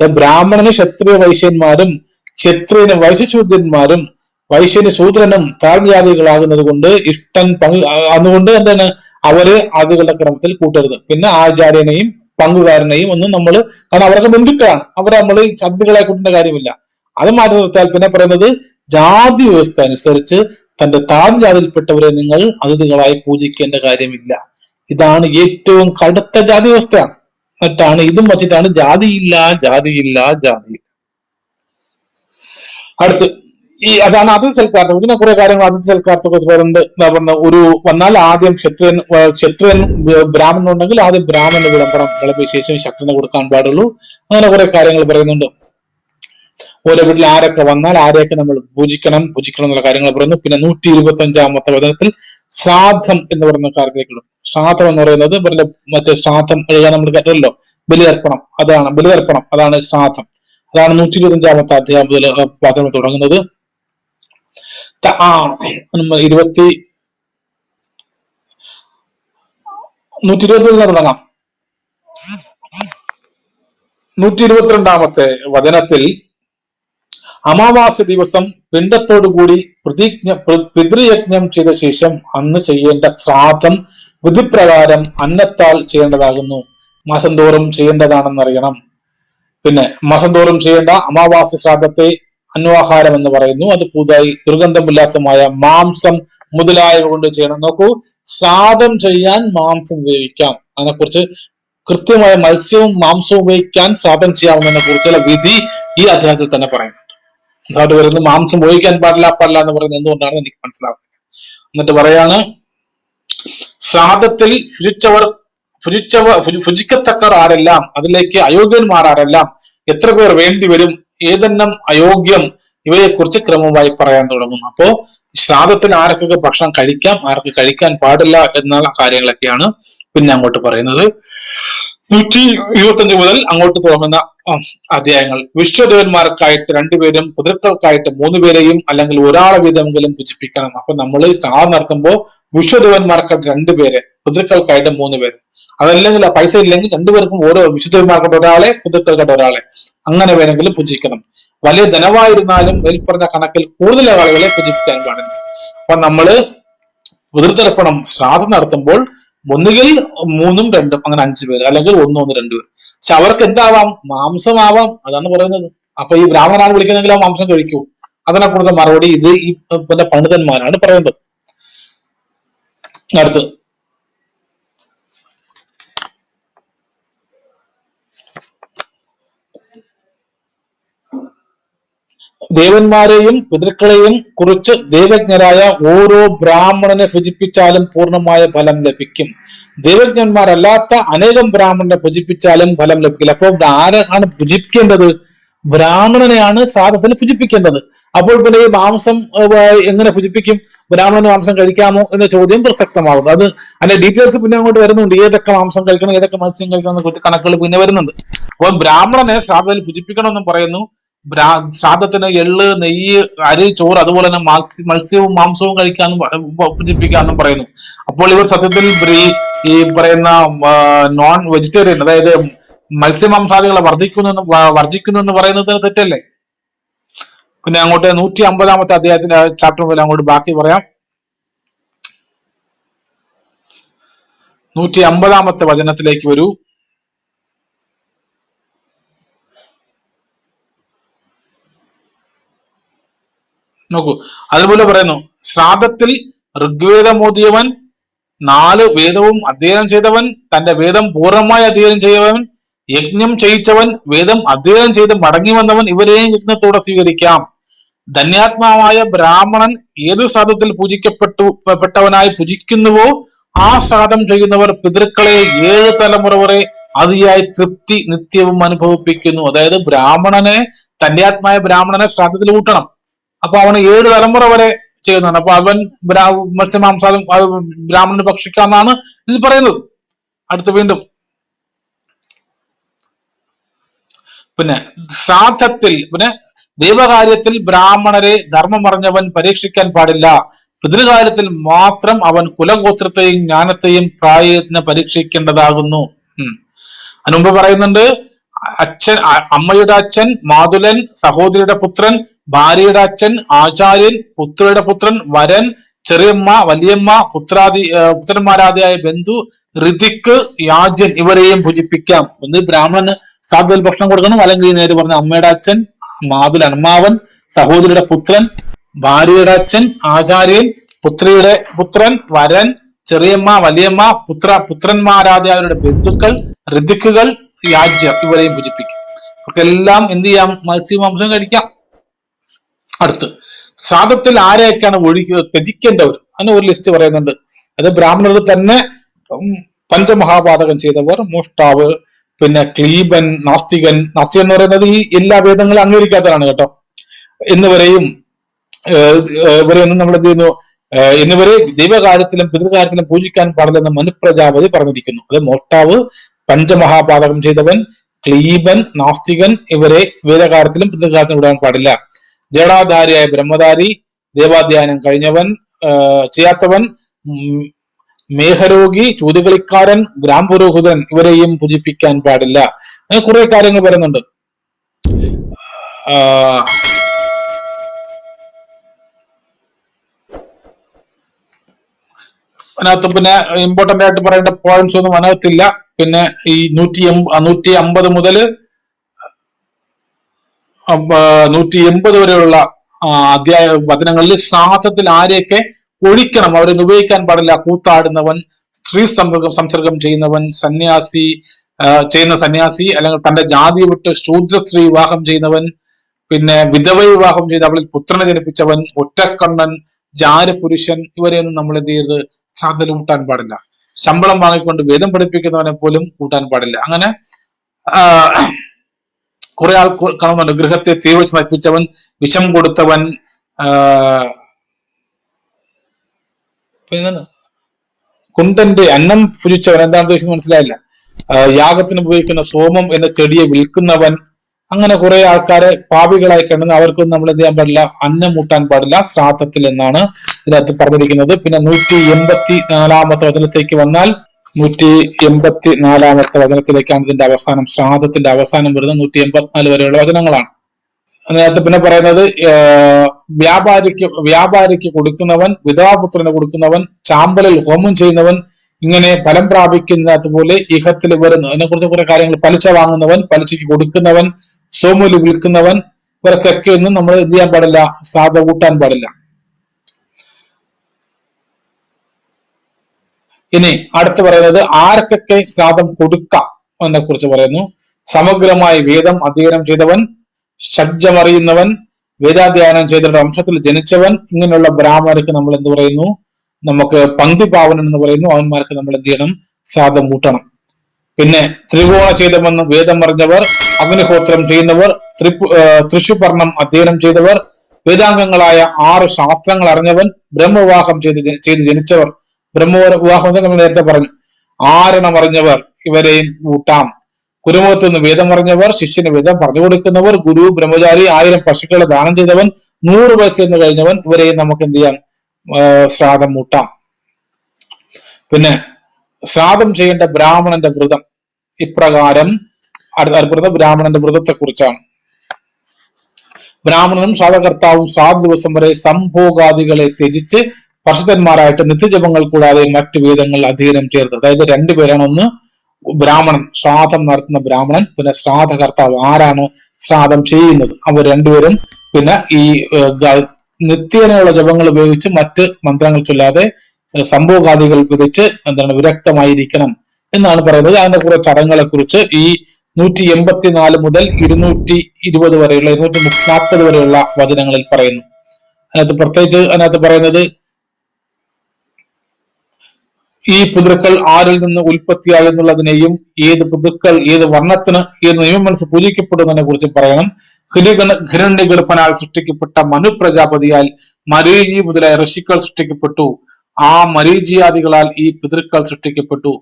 ബ്രാഹ്മണന് ക്ഷത്രിയ വൈശ്യന്മാരും ക്ഷത്രിയന് വൈശ്യശൂദ്രന്മാരും വൈശ്യന് ശൂദ്രനും താഴ്ജാതികളാകുന്നത് കൊണ്ട് ഇഷ്ടൻ പങ്കു അതുകൊണ്ട് എന്താണ് അവർ ആദികളുടെ ക്രമത്തിൽ കൂട്ടരുത്. പിന്നെ ആചാര്യനെയും പങ്കുകാരനെയും ഒന്നും നമ്മൾ കാരണം അവരൊക്കെ ബന്ധുക്കളാണ്. അവർ നമ്മൾ ശബ്ദങ്ങളെ കൂട്ടേണ്ട കാര്യമില്ല. അത് മാറ്റി നിർത്തിയാൽ പിന്നെ പറയുന്നത് ജാതി വ്യവസ്ഥ അനുസരിച്ച് തന്റെ താഴ്ന്ന ജാതിയിൽപ്പെട്ടവരെ നിങ്ങൾ അതിഥികളായി പൂജിക്കേണ്ട കാര്യമില്ല. ഇതാണ് ഏറ്റവും കടുത്ത ജാതി വ്യവസ്ഥയാണ്. മറ്റാണ് ഇതും വച്ചിട്ടാണ് ജാതിയില്ല ജാതിയില്ല ജാതി. അടുത്ത്. ഈ അതാണ് അതിഥി സൽക്കാരം ഇങ്ങനെ കുറെ കാര്യങ്ങൾ അതിഥി സൽക്കാരത്തൊക്കെ പറയുന്നുണ്ട് എന്താ പറഞ്ഞ ഒരു വന്നാൽ ആദ്യം ക്ഷത്രിയൻ ക്ഷത്രിയൻ ബ്രാഹ്മണൻ ഉണ്ടെങ്കിൽ ആദ്യം ബ്രാഹ്മണന് വിളംബരം വിളമ്പിയ ശേഷം ശക്തനെ കൊടുക്കാൻ പാടുള്ളൂ. അങ്ങനെ കുറെ കാര്യങ്ങൾ പറയുന്നുണ്ട്. ഓരോ വീട്ടിൽ ആരൊക്കെ വന്നാൽ ആരെയൊക്കെ നമ്മൾ പൂജിക്കണം പൂജിക്കണം എന്നുള്ള കാര്യങ്ങൾ പറയുന്നു. പിന്നെ നൂറ്റി ഇരുപത്തി അഞ്ചാമത്തെ വചനത്തിൽ ശ്രാദ്ധം എന്ന് പറയുന്ന കാര്യത്തിലേക്ക് ശ്രാദ്ധം എന്ന് പറയുന്നത് ഇവരുടെ മറ്റേ ശ്രാദ്ധം എഴുതാൻ നമ്മൾ കേട്ടല്ലോ ബലിയർപ്പണം. അതാണ് ബലിയർപ്പണം. അതാണ് ശ്രാദ്ധം. അതാണ് നൂറ്റി ഇരുപത്തി അഞ്ചാമത്തെ അധ്യായം മുതൽ തുടങ്ങുന്നത്. ഇരുപത്തി നൂറ്റി ഇരുപതിൽ നിന്ന് തുടങ്ങാം. നൂറ്റി ഇരുപത്തിരണ്ടാമത്തെ വചനത്തിൽ അമാവാസി ദിവസം പിണ്ടത്തോടുകൂടി പ്രതിജ്ഞ പിതൃയജ്ഞം ചെയ്ത ശേഷം അന്ന് ചെയ്യേണ്ട ശ്രാദ്ധം വിധിപ്രകാരം അന്നത്താൽ ചെയ്യേണ്ടതാകുന്നു. മാസം തോറും ചെയ്യേണ്ടതാണെന്നറിയണം. പിന്നെ മാസം തോറും ചെയ്യേണ്ട അമാവാസി ശ്രാദ്ധത്തെ അന്വാഹാരം എന്ന് പറയുന്നു. അത് പുതുതായി ദുർഗന്ധമില്ലാത്തമായ മാംസം മുതലായവ കൊണ്ട് ചെയ്യണം. നോക്കൂ സാധം ചെയ്യാൻ മാംസം ഉപയോഗിക്കാം. അതിനെക്കുറിച്ച് കൃത്യമായ മത്സ്യവും മാംസവും ഉപയോഗിക്കാൻ ശ്രാദ്ധം ചെയ്യാവുന്നതിനെ കുറിച്ചുള്ള വിധി ഈ അധ്യായത്തിൽ തന്നെ പറയുന്നുണ്ട്. അതുകൊണ്ട് വരുന്നത് മാംസം ഉപയോഗിക്കാൻ പാടില്ല പാടില്ല എന്ന് പറയുന്നത് എന്തുകൊണ്ടാണ് എനിക്ക് മനസ്സിലാവുന്നത് എന്നിട്ട് പറയാണ് ശ്രാദ്ധത്തിൽ ഭുജിച്ചവർ ഭുജിച്ചവർ ഭുജി- ഭുജിക്കത്തക്കർ ആരെല്ലാം അതിലേക്ക് അയോഗ്യന്മാർ ആരെല്ലാം എത്ര പേർ വേണ്ടി വരും ഏതെണ്ണം അയോഗ്യം ഇവയെക്കുറിച്ച് ക്രമമായി പറയാൻ തുടങ്ങുന്നു. അപ്പോ ശ്രാദ്ധത്തിന് ആർക്കൊക്കെ ഭക്ഷണം കഴിക്കാം ആർക്ക് കഴിക്കാൻ പാടില്ല എന്നുള്ള കാര്യങ്ങളൊക്കെയാണ് പിന്നെ അങ്ങോട്ട് പറയുന്നത്. നൂറ്റി ഇരുപത്തഞ്ച് മുതൽ അങ്ങോട്ട് തുടങ്ങുന്ന അധ്യായങ്ങൾ. വിശ്വദേവന്മാർക്കായിട്ട് രണ്ടുപേരും പിതൃക്കൾക്കായിട്ട് മൂന്ന് പേരെയും അല്ലെങ്കിൽ ഒരാളെ വീതമെങ്കിലും പൂജിപ്പിക്കണം അപ്പൊ നമ്മൾ ശ്രാദ്ധം നടത്തുമ്പോൾ വിശ്വദേവന്മാർക്കായിട്ട് രണ്ടുപേരെ പിതൃക്കൾക്കായിട്ട് മൂന്ന് പേര് അതല്ലെങ്കിൽ ആ പൈസ ഇല്ലെങ്കിൽ രണ്ടുപേർക്കും ഓരോ വിശുദ്ധന്മാർക്കായിട്ട് ഒരാളെ പിതൃക്കൾക്കായിട്ട് ഒരാളെ. അങ്ങനെ വേണമെങ്കിലും പൂജിക്കണം. വലിയ ധനമായിരുന്നാലും മേൽപ്പറഞ്ഞ കണക്കിൽ കൂടുതൽ ആളുകളെ പൂജിപ്പിക്കാൻ പാടില്ല. അപ്പൊ നമ്മൾ പിതൃതർപ്പണം ശ്രാദ്ധം നടത്തുമ്പോൾ ഒന്നുകിൽ മൂന്നും രണ്ടും അങ്ങനെ അഞ്ചു പേര് അല്ലെങ്കിൽ ഒന്നും ഒന്ന് രണ്ടു പേര്. പക്ഷെ അവർക്ക് എന്താവാം? മാംസമാവാം അതാണ് പറയുന്നത്. അപ്പൊ ഈ ബ്രാഹ്മണനാണ് വിളിക്കുന്നെങ്കിൽ ആ മാംസം കഴിക്കൂ. അതിനെ കൂടുതൽ മറുപടി ഇത് ഈ പണ്ഡിതന്മാരാണ് പറയുന്നത്. അടുത്ത് ദേവന്മാരെയും പിതൃക്കളെയും കുറിച്ച് ദൈവജ്ഞരായ ഓരോ ബ്രാഹ്മണനെ ഭജിപ്പിച്ചാലും പൂർണമായ ഫലം ലഭിക്കും. ദൈവജ്ഞന്മാരല്ലാത്ത അനേകം ബ്രാഹ്മണനെ ഭജിപ്പിച്ചാലും ഫലം ലഭിക്കില്ല. അപ്പോൾ ആരാണ് ഭുജിപ്പിക്കേണ്ടത് ബ്രാഹ്മണനെയാണ് സാധത്തിൽ ഭുജിപ്പിക്കേണ്ടത്. അപ്പോൾ പിന്നെ ഈ മാംസം എങ്ങനെ ഭുജിപ്പിക്കും? ബ്രാഹ്മണന് മാംസം കഴിക്കാമോ എന്ന ചോദ്യം പ്രസക്തമാകും അത് അതിന്റെ ഡീറ്റെയിൽസ് പിന്നെ അങ്ങോട്ട് വരുന്നുണ്ട്. ഏതൊക്കെ മാംസം കഴിക്കണം ഏതൊക്കെ മത്സ്യം കഴിക്കണം എന്നൊക്കെ കണക്കുകൾ പിന്നെ വരുന്നുണ്ട്. അപ്പോൾ ബ്രാഹ്മണനെ സാധത്തിൽ ഭുജിപ്പിക്കണമെന്നും പറയുന്നു. ശ്രാദ്ധത്തിന് എള്ള് നെയ്യ് അരി ചോറ് അതുപോലെ തന്നെ മത്സ്യ മത്സ്യവും മാംസവും കഴിക്കാനും ഭുജിപ്പിക്കാന്നും പറയുന്നു. അപ്പോൾ ഇവർ സത്യത്തിൽ ഈ- പറയുന്ന നോൺ വെജിറ്റേറിയൻ അതായത് മത്സ്യമാംസാദികളെ വർദ്ധിക്കുന്നു വർജിക്കുന്നു എന്ന് പറയുന്നത് തെറ്റല്ലേ? പിന്നെ അങ്ങോട്ട് നൂറ്റി അമ്പതാമത്തെ അദ്ദേഹത്തിന്റെ ചാപ്റ്റർ മുതൽ അങ്ങോട്ട് ബാക്കി പറയാം. നൂറ്റി അമ്പതാമത്തെ വചനത്തിലേക്ക് വരൂ. നോക്കൂ. അതുപോലെ പറയുന്നു ശ്രാദ്ധത്തിൽ ഋഗ്വേദമോദിയവൻ നാല് വേദവും അധ്യയനം ചെയ്തവൻ തന്റെ വേദം പൂർണമായി അധ്യയനം ചെയ്തവൻ യജ്ഞം ചെയ്യിച്ചവൻ വേദം അധ്യയനം ചെയ്ത് മടങ്ങി വന്നവൻ ഇവരെയും യജ്ഞത്തോടെ സ്വീകരിക്കാം. ധന്യാത്മാവായ ബ്രാഹ്മണൻ ഏത് ശ്രാദ്ധത്തിൽ പൂജിക്കപ്പെട്ടു പെട്ടവനായി പൂജിക്കുന്നുവോ ആ ശ്രാദ്ധം ചെയ്യുന്നവർ പിതൃക്കളെ ഏഴ് തലമുറ വരെ അതിയായി തൃപ്തി നിത്യവും അനുഭവിപ്പിക്കുന്നു. അതായത് ബ്രാഹ്മണനെ തന്റെ ആത്മായ ബ്രാഹ്മണനെ ശ്രാദ്ധത്തിൽ കൂട്ടണം. അപ്പൊ അവന് ഏഴ് തലമുറ വരെ ചെയ്യുന്നതാണ്. അപ്പൊ അവൻ മത്സ്യമാംസാദം ബ്രാഹ്മണന് ഭക്ഷിക്കാന്നാണ് ഇതിൽ പറയുന്നത്. അടുത്ത് വീണ്ടും. പിന്നെ ശ്രാദ്ധത്തിൽ പിന്നെ ദൈവകാര്യത്തിൽ ബ്രാഹ്മണരെ ധർമ്മം അറിഞ്ഞവൻ പരീക്ഷിക്കാൻ പാടില്ല. പിതൃകാര്യത്തിൽ മാത്രം അവൻ കുലഗോത്രത്തെയും ജ്ഞാനത്തെയും പ്രായത്തിന് പരീക്ഷിക്കേണ്ടതാകുന്നു. അനുമ്പ് പറയുന്നുണ്ട് അച്ഛൻ അമ്മയുടെ അച്ഛൻ മാതുലൻ സഹോദരിയുടെ പുത്രൻ ഭാര്യയുടെ അച്ഛൻ ആചാര്യൻ പുത്രയുടെ പുത്രൻ വരൻ ചെറിയമ്മ വലിയമ്മ പുത്രാദി പുത്രന്മാരാദിയായ ബന്ധു ഋതിക്ക് യാജ്യൻ ഇവരെയും ഭുജിപ്പിക്കാം ഒന്ന് ബ്രാഹ്മണന് സാധുവിൽ ഭക്ഷണം കൊടുക്കണം. അല്ലെങ്കിൽ നേരെ പറഞ്ഞ അമ്മയുടെ അച്ഛൻ മാതുൽ അമ്മാവൻ സഹോദരിയുടെ പുത്രൻ ഭാര്യയുടെ അച്ഛൻ ആചാര്യൻ പുത്രിയുടെ പുത്രൻ വരൻ ചെറിയമ്മ വലിയമ്മ പുത്ര പുത്രന്മാരാദിയായവരുടെ ബന്ധുക്കൾ ഋതിക്കുകൾ യാജ്യം ഇവരെയും ഭുജിപ്പിക്കും അവർക്കെല്ലാം എന്ത് ചെയ്യാം? മത്സ്യമാംസം കഴിക്കാം. അടുത്ത്. ശ്രാദ്ധത്തിൽ ആരെയൊക്കെയാണ് ഒഴിക്കുക? ത്യജിക്കേണ്ടവർ അങ്ങനെ ഒരു ലിസ്റ്റ് പറയുന്നുണ്ട്. അത് ബ്രാഹ്മണർ തന്നെ പഞ്ചമഹാപാതകം ചെയ്തവർ മോഷ്ടാവ് പിന്നെ ക്ലീബൻ നാസ്തികൻ. നാസ്തികൻ എന്ന് പറയുന്നത് ഈ എല്ലാ വേദങ്ങളും അംഗീകരിക്കാത്തവരാണ് കേട്ടോ. എന്നിവരെയും ഇവരെയൊന്നും നമ്മൾ എന്ത് ചെയ്യുന്നു? എന്നിവരെ ദൈവകാര്യത്തിലും പിതൃകാര്യത്തിലും പൂജിക്കാൻ പാടില്ലെന്ന് മനുപ്രജാപതി പറഞ്ഞിരിക്കുന്നു. അത് മോഷ്ടാവ് പഞ്ചമഹാപാതകം ചെയ്തവൻ ക്ലീബൻ നാസ്തികൻ ഇവരെ വേദകാര്യത്തിലും പിതൃകാര്യത്തിലും വിടാൻ പാടില്ല. ജടാധാരിയായ ബ്രഹ്മധാരി ദേവാധ്യാനം കഴിഞ്ഞവൻ ചെയ്യാത്തവൻ മേഹരോഗി ചൂതുകളിക്കാരൻ ഗ്രാംപുരോഹിതൻ ഇവരെയും പൂജിപ്പിക്കാൻ പാടില്ല. അങ്ങനെ കുറെ കാര്യങ്ങൾ പറയുന്നുണ്ട്. അതിനകത്ത് പിന്നെ ഇമ്പോർട്ടന്റ് ആയിട്ട് പറയേണ്ട പോയിന്റ്സ് ഒന്നും അതിനകത്തില്ല. പിന്നെ ഈ നൂറ്റി നൂറ്റി അമ്പത് മുതൽ നൂറ്റി എൺപത് വരെയുള്ള അധ്യായ വചനങ്ങളിൽ ശ്രാദ്ധത്തിൽ ആരെയൊക്കെ ഒഴിക്കണം? അവരെ ഉപയോഗിക്കാൻ പാടില്ല. കൂത്താടുന്നവൻ സ്ത്രീ സംസർഗം സംസർഗം ചെയ്യുന്നവൻ സന്യാസി ചെയ്യുന്ന സന്യാസി അല്ലെങ്കിൽ തന്റെ ജാതി വിട്ട് ശൂദ്ര സ്ത്രീ വിവാഹം ചെയ്യുന്നവൻ പിന്നെ വിധവ വിവാഹം ചെയ്ത് അവളിൽ പുത്രനെ ജനിപ്പിച്ചവൻ ഒറ്റക്കണ്ണൻ ജാരപുരുഷൻ ഇവരെയൊന്നും നമ്മൾ എന്ത് ചെയ്ത് ശ്രാദ്ധത്തിൽ കൂട്ടാൻ പാടില്ല. ശമ്പളം വാങ്ങിക്കൊണ്ട് വേദം പഠിപ്പിക്കുന്നവനെ പോലും കൂട്ടാൻ പാടില്ല. അങ്ങനെ കുറെ ആൾ കാണുന്നുണ്ട്. ഗൃഹത്തെ തീ വെച്ച് നശിപ്പിച്ചവൻ വിഷം കൊടുത്തവൻ പിന്നെ കുണ്ടന്റെ അന്നം പുജിച്ചവൻ. എന്താണ് ഉദ്ദേശിച്ചത് മനസ്സിലായില്ല. യാഗത്തിന് ഉപയോഗിക്കുന്ന സോമം എന്ന ചെടിയെ വിൽക്കുന്നവൻ. അങ്ങനെ കുറെ ആൾക്കാരെ പാപികളായി കണ്ടെന്ന് അവർക്കൊന്നും നമ്മൾ എന്ത് ചെയ്യാൻ പാടില്ല അന്നം മൂട്ടാൻ പാടില്ല. ശ്രാദ്ധത്തിൽ എന്നാണ് ഇതിനകത്ത് പറഞ്ഞിരിക്കുന്നത്. പിന്നെ നൂറ്റി എൺപത്തി നാലാമത്തെ വചനത്തേക്ക് വന്നാൽ നൂറ്റി എൺപത്തി നാലാമത്തെ വചനത്തിലേക്കാണ് ഇതിന്റെ അവസാനം ശ്രാദ്ധത്തിന്റെ അവസാനം വരുന്നത് നൂറ്റി എൺപത്തിനാല് വരെയുള്ള വചനങ്ങളാണ്. അതിനകത്ത് പിന്നെ പറയുന്നത് വ്യാപാരിക്ക് വ്യാപാരിക്ക് കൊടുക്കുന്നവൻ വിധവാപുത്രന് കൊടുക്കുന്നവൻ ചാമ്പലിൽ ഹോമം ചെയ്യുന്നവൻ ഇങ്ങനെ ഫലം പ്രാപിക്കുന്നതിനകത്ത് പോലെ ഇഹത്തിൽ വരുന്നു. അതിനെക്കുറിച്ച് കുറെ കാര്യങ്ങൾ പലിശ വാങ്ങുന്നവൻ പലിശയ്ക്ക് കൊടുക്കുന്നവൻ സോമൂൽ വിൽക്കുന്നവൻ ഇവർക്കൊക്കെ ഒന്നും നമ്മൾ എന്ത് ചെയ്യാൻ പാടില്ല സാധ കൂട്ടാൻ പാടില്ല. ഇനി അടുത്ത് പറയുന്നത് ആർക്കൊക്കെ ശ്രാദ്ധം കൊടുക്കാം എന്നെ കുറിച്ച് പറയുന്നു. സമഗ്രമായി വേദം അധ്യയനം ചെയ്തവൻ ഷഡ്ജമറിയുന്നവൻ വേദാധ്യയനം ചെയ്തവരുടെ വംശത്തിൽ ജനിച്ചവൻ ഇങ്ങനെയുള്ള ബ്രാഹ്മണർക്ക് നമ്മൾ എന്ത് പറയുന്നു? നമുക്ക് പന്തിപാവനൻ എന്ന് പറയുന്നു. അവന്മാർക്ക് നമ്മൾ എന്ത് ചെയ്യണം? ശ്രാദ്ധം കൂട്ടണം. പിന്നെ ത്രികോണ ചെയ്തമെന്ന് വേദം അറിഞ്ഞവർ അഗ്നിഹോത്രം ചെയ്യുന്നവർ ത്രിപു തൃശുപർണം അധ്യയനം ചെയ്തവർ വേദാംഗങ്ങളായ ആറ് ശാസ്ത്രങ്ങൾ അറിഞ്ഞവൻ ബ്രഹ്മവിവാഹം ചെയ്ത് ചെയ്ത് ജനിച്ചവർ ബ്രഹ്മവിവാഹം വിവാഹം നമ്മൾ നേരത്തെ പറഞ്ഞു. ആരണം അറിഞ്ഞവർ ഇവരെയും കൂട്ടാം. കുരുമുഖത്ത് നിന്ന് വേദം അറിഞ്ഞവർ ശിഷ്യന് വേദം പറഞ്ഞു കൊടുക്കുന്നവർ ഗുരു ബ്രഹ്മചാരി ആയിരം പശുക്കളെ ദാനം ചെയ്തവൻ നൂറ് വയസ്സ് എന്ന് കഴിഞ്ഞവൻ ഇവരെയും നമുക്ക് എന്ത് ചെയ്യാം? ശ്രാദ്ധം മൂട്ടാം പിന്നെ ശ്രാദ്ധം ചെയ്യേണ്ട ബ്രാഹ്മണന്റെ വ്രതം ഇപ്രകാരം അടുത്ത ബ്രാഹ്മണന്റെ വ്രതത്തെ കുറിച്ചാണ് ബ്രാഹ്മണനും ശ്രാദ്ധകർത്താവും ശ്രാദ്ധ ദിവസം വരെ സംഭോഗാദികളെ ത്യജിച്ച് പരിശുദ്ധന്മാരായിട്ട് നിത്യജപങ്ങൾ കൂടാതെ മറ്റു വേദങ്ങൾ അധീനം ചേർത്ത് അതായത് രണ്ടുപേരാണ് ഒന്ന് ബ്രാഹ്മണൻ ശ്രാദ്ധം നടത്തുന്ന ബ്രാഹ്മണൻ പിന്നെ ശ്രാദ്ധകർത്താവ്. ആരാണ് ശ്രാദ്ധം ചെയ്യുന്നത്? അവർ രണ്ടുപേരും പിന്നെ ഈ നിത്യേനയുള്ള ജപങ്ങൾ ഉപയോഗിച്ച് മറ്റ് മന്ത്രങ്ങൾ ചൊല്ലാതെ സംഭവകാദികൾ വിധിച്ച് എന്താണ് വിരക്തമായിരിക്കണം എന്നാണ് പറയുന്നത്. അതിന്റെ കുറെ ചടങ്ങുകളെ കുറിച്ച് ഈ നൂറ്റി എൺപത്തിനാല് മുതൽ ഇരുന്നൂറ്റി ഇരുപത് വരെയുള്ള ഇരുന്നൂറ്റി നാൽപ്പത് വരെയുള്ള വചനങ്ങളിൽ പറയുന്നു. അതിനകത്ത് പ്രത്യേകിച്ച് അതിനകത്ത് പറയുന്നത് ഈ പിതൃക്കൾ ആരിൽ നിന്ന് ഉൽപ്പത്തിയായി എന്നുള്ളതിനെയും ഏത് പിതൃക്കൾ ഏത് വർണത്തിന് ഏത് നിയമം മനസ്സ് പൂജിക്കപ്പെടുന്നതിനെ കുറിച്ച് പറയണം. ഹിരണ്യ ഗർഭനാൽ സൃഷ്ടിക്കപ്പെട്ട മനു പ്രജാപതിയാൽ മരീചി മുതലായ ഋഷിക്കൾ സൃഷ്ടിക്കപ്പെട്ടു. ആ മരീചിയാദികളാൽ ഈ പിതൃക്കൾ സൃഷ്ടിക്കപ്പെട്ടു.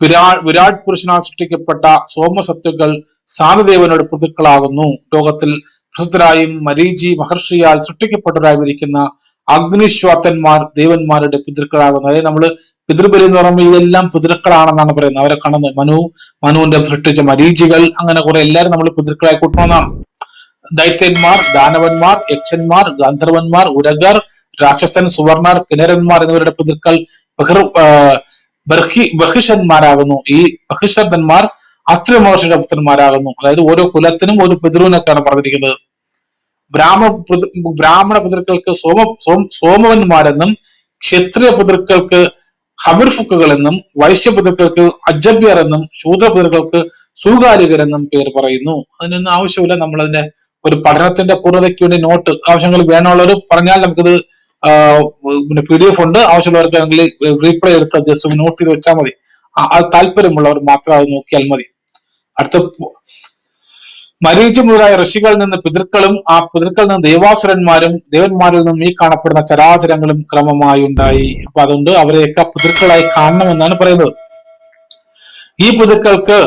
വിരാ വിരാട് പുരുഷനാൽ സൃഷ്ടിക്കപ്പെട്ട സോമസത്വകൾ സാധുദേവനോട് പിതൃക്കളാകുന്നു. ലോകത്തിൽ പ്രസിദ്ധരായും മരീചി മഹർഷിയാൽ സൃഷ്ടിക്കപ്പെട്ടവരായിരിക്കുന്ന അഗ്നിശ്വാത്തന്മാർ ദേവന്മാരുടെ പിതൃക്കളാകുന്നു. അതായത് നമ്മൾ പിതൃബലി എന്ന് പറയുമ്പോൾ ഇതെല്ലാം പിതൃക്കളാണെന്നാണ് പറയുന്നത്. അവരെ കാണുന്നത് മനു മനുവിന്റെ സൃഷ്ടിച്ച മരീചികൾ അങ്ങനെ കുറെ എല്ലാവരും നമ്മൾ പിതൃക്കളായി കൂട്ടണമെന്നാണ് ദൈത്യന്മാർ ദാനവന്മാർ യക്ഷന്മാർ ഗാന്ധർവന്മാർ ഉരകർ രാക്ഷസൻ സുവർണർ കിണരന്മാർ എന്നിവരുടെ പിതൃക്കൾ ബഹിഷന്മാരാകുന്നു ഈ ബഹിഷന്മാർ അത്ര മഹർഷിയുടെ പുത്രന്മാരാകുന്നു. അതായത് ഓരോ കുലത്തിനും ഒരു പിതൃവിനൊക്കെയാണ് പറഞ്ഞിരിക്കുന്നത്. ബ്രാഹ്മ ബ്രാഹ്മണ പിതൃക്കൾക്ക് സോമ സോമവന്മാരെന്നും ക്ഷത്രിയ പിതൃക്കൾക്ക് ഹബിർഫുക്കുകൾ എന്നും വൈശ്യ പിതൃക്കൾക്ക് അജബ്യർ എന്നും ശൂദ്ര പിതൃക്കൾക്ക് സൂകാലികർ എന്നും പേര് പറയുന്നു. അതിനൊന്നും ആവശ്യമില്ല. നമ്മൾ അതിന്റെ ഒരു പഠനത്തിന്റെ പൂർണതയ്ക്ക് വേണ്ടി നോട്ട് ആവശ്യങ്ങൾ വേണമുള്ളവർ പറഞ്ഞാൽ നമുക്കിത് പിന്നെ പി ഡി എഫ് ഉണ്ട് ആവശ്യമുള്ളവർക്ക് ആണെങ്കിൽ റീപ്ലൈ എടുത്ത് ജസ്റ്റ് നോട്ട് ചെയ്ത് വെച്ചാൽ മതി. താല്പര്യമുള്ളവർ മാത്രം അത് നോക്കിയാൽ മതി. അടുത്ത മരീചി മുതലായ ഋഷികളിൽ നിന്ന് പിതൃക്കളും ആ പിതൃക്കളിൽ നിന്ന് ദേവാസുരന്മാരും ദേവന്മാരിൽ നിന്നും ഈ കാണപ്പെടുന്ന ചരാചരങ്ങളും ക്രമമായി ഉണ്ടായി. അപ്പൊ അതുകൊണ്ട് അവരെയൊക്കെ പിതൃക്കളായി കാണണമെന്നാണ് പറയുന്നത്. ഈ പിതൃക്കൾക്ക്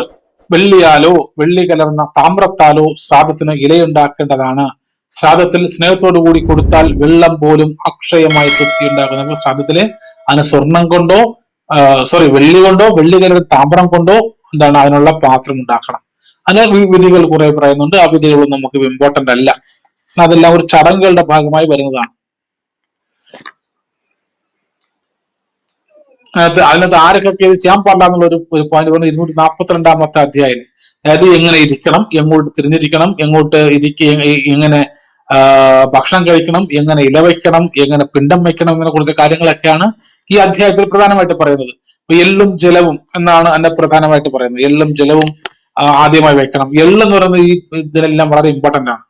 വെള്ളിയാലോ വെള്ളി കലർന്ന താമ്രത്താലോ ശ്രാദ്ധത്തിന് ഇലയുണ്ടാക്കേണ്ടതാണ്. ശ്രാദ്ധത്തിൽ സ്നേഹത്തോടു കൂടി കൊടുത്താൽ വെള്ളം പോലും അക്ഷയമായി തൃപ്തിയുണ്ടാകുന്നു അപ്പൊ ശ്രാദ്ധത്തിലെ അതിന് സ്വർണം കൊണ്ടോ സോറി വെള്ളി കൊണ്ടോ വെള്ളി കലർന്ന താമ്രം കൊണ്ടോ എന്താണ് അതിനുള്ള പാത്രം ഉണ്ടാക്കണം. അങ്ങനെ വിധികൾ കുറെ പറയുന്നുണ്ട്. ആ വിധികളൊന്നും നമുക്ക് ഇമ്പോർട്ടന്റ് അല്ല. അതെല്ലാം ഒരു ചടങ്ങുകളുടെ ഭാഗമായി വരുന്നതാണ്. അതിനകത്ത് അതിനകത്ത് ആരൊക്കെ ഇത് ചെയ്യാൻ പാടില്ല ഒരു പോയിന്റ് പറഞ്ഞു ഇരുന്നൂറ്റി നാൽപ്പത്തിരണ്ടാമത്തെ അധ്യായം. അതായത് എങ്ങനെ ഇരിക്കണം എങ്ങോട്ട് തിരിഞ്ഞിരിക്കണം എങ്ങോട്ട് ഇരിക്ക എങ്ങനെ ഭക്ഷണം കഴിക്കണം എങ്ങനെ ഇല വയ്ക്കണം എങ്ങനെ പിണ്ടം വയ്ക്കണം എന്നതിനെ കുറിച്ച കാര്യങ്ങളൊക്കെയാണ് ഈ അധ്യായത്തിൽ പ്രധാനമായിട്ട് പറയുന്നത്. എല്ലും ജലവും എന്നാണ് അതിന്റെ പ്രധാനമായിട്ട് പറയുന്നത്. എല്ലും ജലവും ആദ്യമായി വെക്കണം. എള്ള് എന്ന് പറയുന്നത് ഈ ഇതിനെല്ലാം വളരെ ഇമ്പോർട്ടന്റ് ആണ്.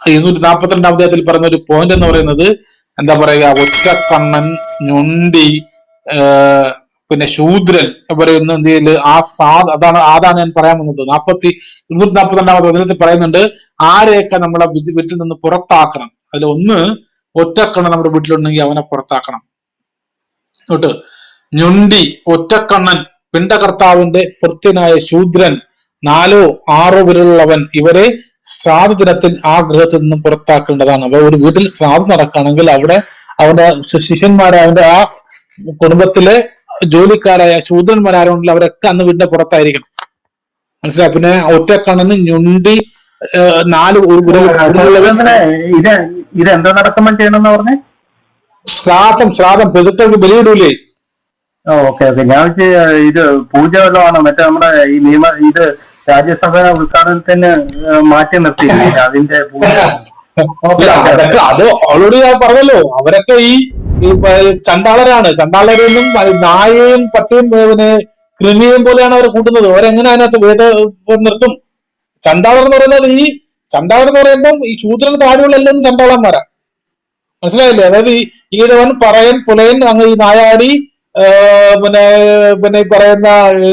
ഇരുന്നൂറ്റി നാൽപ്പത്തിരണ്ടാം അദ്ദേഹത്തിൽ പറയുന്ന ഒരു പോയിന്റ് എന്ന് പറയുന്നത് എന്താ പറയുക? ഒറ്റക്കണ്ണൻ ഞൊണ്ടി പിന്നെ ശൂദ്രൻ പറയുന്ന എന്തിൽ ആ സാ അതാണ് അതാണ് ഞാൻ പറയാൻ വന്നത്. നാൽപ്പത്തി ഇരുന്നൂറ്റി നാൽപ്പത്തിരണ്ടാമത്തെ വചനത്തിൽ പറയുന്നുണ്ട് ആരെയൊക്കെ നമ്മളെ വീട്ടിൽ നിന്ന് പുറത്താക്കണം? അതിൽ ഒന്ന് ഒറ്റക്കണ്ണൻ നമ്മുടെ വീട്ടിലുണ്ടെങ്കിൽ അവനെ പുറത്താക്കണം. ഞൊണ്ടി ഒറ്റക്കണ്ണൻ പിണ്ടകർത്താവിന്റെ ഭൃത്യനായ ശൂദ്രൻ നാലോ ആറോ വിരലുള്ളവൻ ഇവരെ ശ്രാദ്ധ ദിനത്തിൽ ആ ഗൃഹത്തിൽ നിന്നും പുറത്താക്കേണ്ടതാണ്. അപ്പൊ ഒരു വീട്ടിൽ ശ്രാദ്ധം നടക്കുകയാണെങ്കിൽ അവിടെ അവന്റെ ശിഷ്യന്മാരെ അവന്റെ ആ കുടുംബത്തിലെ ജോലിക്കാരായ ശൂദ്രന്മാരാരുണ്ടെങ്കിൽ അവരൊക്കെ അന്ന് വീടിന്റെ പുറത്തായിരിക്കണം. മനസ്സിലായി? പിന്നെ ഒറ്റക്കണ്ണന് ഞുണ്ടി നാല് ഒരു ഗൃഹ അങ്ങനെ ഇത് ഇത് എന്താ നടക്കുമ്പോൾ ചെയ്യണമെന്ന് പറഞ്ഞേ? ശ്രാദ്ധം ശ്രാദ്ധം പെതുക്കൾക്ക് ബലിയിടൂലേ? Okay okay. ഞാൻ ഇത് പൂജ വല്ലതാണോ മറ്റേ നമ്മുടെ ഈ നിയമ ഇത് രാജ്യസഭ ഉദ്ഘാടനത്തിന് മാറ്റി നിർത്തി അതിന്റെ പൂജ. അത് ഓൾറെഡി ഞാൻ പറഞ്ഞല്ലോ. അവരൊക്കെ ഈ ചണ്ടാളരാണ്. ചണ്ടാളരെന്നും നായയും പട്ടിയും പിന്നെ കൃമിയും പോലെയാണ് അവർ കൂട്ടുന്നത്. അവരെങ്ങനെ അതിനകത്ത് വേദ നിർത്തും? ചണ്ടാളർ എന്ന് പറയുന്നത് ഈ ചണ്ടാളർ എന്ന് പറയുമ്പോൾ ഈ ശൂദ്രന് താഴെയുള്ള എല്ലാം ചണ്ടാളന്മാരാ. മനസ്സിലായില്ലേ? അതായത് ഈ ഈടവൻ പറയൻ പുലയൻ അങ്ങ് ഈ നായാടി പിന്നെ പിന്നെ പറയുന്ന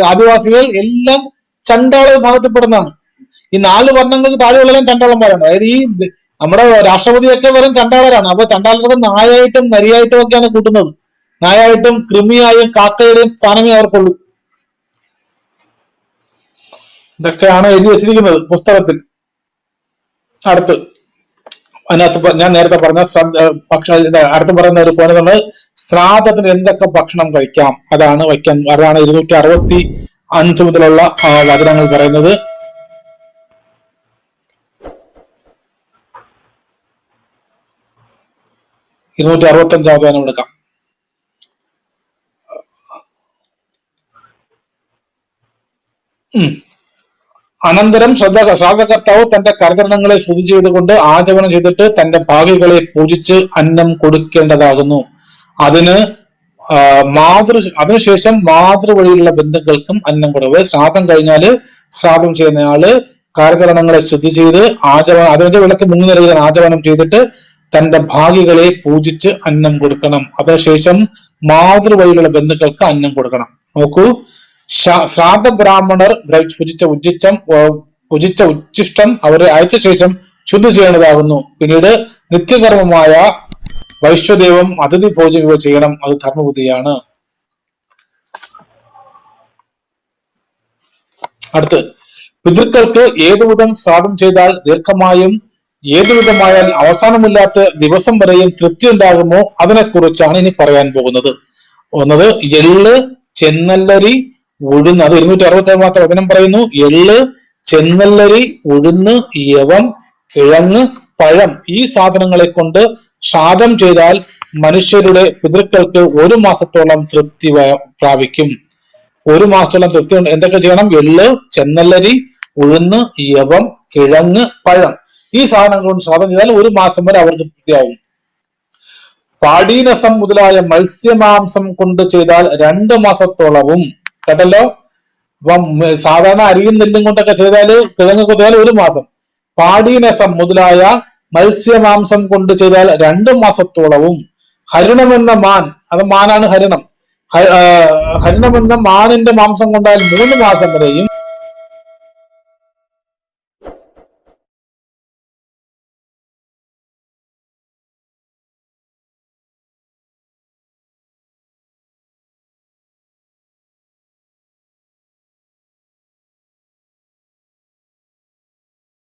ആദിവാസികൾ എല്ലാം ചണ്ടാള വിഭാഗത്തിൽപ്പെടുന്നതാണ് ഈ നാല് വർണങ്ങൾക്ക് താഴെയുള്ളതെല്ലാം ചണ്ടാളന്മാരാണ്. അതായത് ഈ നമ്മുടെ രാഷ്ട്രപതിയൊക്കെ വെറും ചണ്ടാളരാണ്. അപ്പൊ ചണ്ടാളർക്ക് നായായിട്ടും നരിയായിട്ടും ഒക്കെയാണ് കൂട്ടുന്നത്. നായായിട്ടും കൃമിയായും കാക്കയുടെയും സ്ഥാനമേ അവർക്കുള്ളൂ. ഇതൊക്കെയാണ് എഴുതി വെച്ചിരിക്കുന്നത് പുസ്തകത്തിൽ. അടുത്ത്. അതിനകത്ത് ഞാൻ നേരത്തെ പറഞ്ഞ ഭക്ഷണ അടുത്ത് പറയുന്ന ഒരു പോയിന്റ് നമ്മൾ ശ്രാദ്ധത്തിന് എന്തൊക്കെ ഭക്ഷണം കഴിക്കാം? അതാണ് വയ്ക്കാൻ അതാണ് ഇരുന്നൂറ്റി അറുപത്തി അഞ്ച് മുതലുള്ള വചനങ്ങൾ പറയുന്നത്. ഇരുന്നൂറ്റി അറുപത്തി അഞ്ചാമത് വചനം എടുക്കാം. ഉം. അനന്തരം ശ്രദ്ധ ശ്രാദ്ധകർത്താവ് തന്റെ കർത്തരണങ്ങളെ സ്തുതി ചെയ്തുകൊണ്ട് ആചമനം ചെയ്തിട്ട് തന്റെ ഭാഗികളെ പൂജിച്ച് അന്നം കൊടുക്കേണ്ടതാകുന്നു. അതിന് മാതൃ അതിനുശേഷം മാതൃ വഴിയിലുള്ള ബന്ധുക്കൾക്കും അന്നം കൊടുക്കുക ശ്രാദ്ധം കഴിഞ്ഞാൽ ശ്രാദ്ധം ചെയ്യുന്നയാൾ കാര്യചരണങ്ങളെ ശുദ്ധി ചെയ്ത് ആചമനം അതിനെ വെള്ളത്തിൽ മുങ്ങി നിറയുന്ന ആചമനം ചെയ്തിട്ട് തന്റെ ഭാഗികളെ പൂജിച്ച് അന്നം കൊടുക്കണം. അതിനുശേഷം മാതൃ വഴിയിലുള്ള ബന്ധുക്കൾക്ക് അന്നം കൊടുക്കണം. നോക്കൂ ശ്രാദ്ധ ബ്രാഹ്മണർ ഭുജിച്ച ഉജ്ജിച്ചം ഭുജിച്ച ഉച്ചിഷ്ടം അവരെ അയച്ച ശേഷം ശുദ്ധി ചെയ്യേണ്ടതാകുന്നു. പിന്നീട് നിത്യകർമ്മമായ വൈശ്വദേവം അതിഥി ഭോജനം ഇവ ചെയ്യണം. അത് ധർമ്മബുദ്ധിയാണ്. അടുത്ത് പിതൃക്കൾക്ക് ഏതുവിധം ശ്രാദ്ധം ചെയ്താൽ ദീർഘമായും ഏതുവിധമായാൽ അവസാനമില്ലാത്ത ദിവസം വരെയും തൃപ്തി ഉണ്ടാകുമോ? അതിനെക്കുറിച്ചാണ് ഇനി പറയാൻ പോകുന്നത്. ഒന്നത് എള്ള് ചെന്നല്ലരി ഉഴുന്ന് അത് ഇരുന്നൂറ്റി അറുപത്തി മാത്രം വചനം പറയുന്നു. എള്ള് ചെന്നല്ലരി ഉഴുന്ന് യവം കിഴങ്ങ് പഴം ഈ സാധനങ്ങളെ കൊണ്ട് ശാദം ചെയ്താൽ മനുഷ്യരുടെ പിതൃക്കൾക്ക് ഒരു മാസത്തോളം തൃപ്തി പ്രാപിക്കും. ഒരു മാസത്തോളം തൃപ്തി എന്തൊക്കെ ചെയ്യണം? എള്ള് ചെന്നല്ലരി ഉഴുന്ന് യവം കിഴങ്ങ് പഴം ഈ സാധനങ്ങൾ കൊണ്ട് സാധനം ചെയ്താൽ ഒരു മാസം വരെ അവർക്ക് തൃപ്തിയാവും. പാടീനസം മുതലായ മത്സ്യമാംസം കൊണ്ട് ചെയ്താൽ രണ്ട് മാസത്തോളവും കേട്ടല്ലോ? അപ്പം സാധാരണ അരിയും നെല്ലും കൊണ്ടൊക്കെ ചെയ്താൽ കിഴങ്ങൊക്കെ ചെയ്താൽ ഒരു മാസം. പാടീനസം മുതലായ മത്സ്യമാംസം കൊണ്ട് ചെയ്താൽ രണ്ടു മാസത്തോളവും. ഹരിണമെന്ന മാൻ അത് മാനാണ് ഹരിണം. ഹരിണമെന്ന മാനിന്റെ മാംസം കൊണ്ടാൽ മൂന്ന് മാസം വരെയും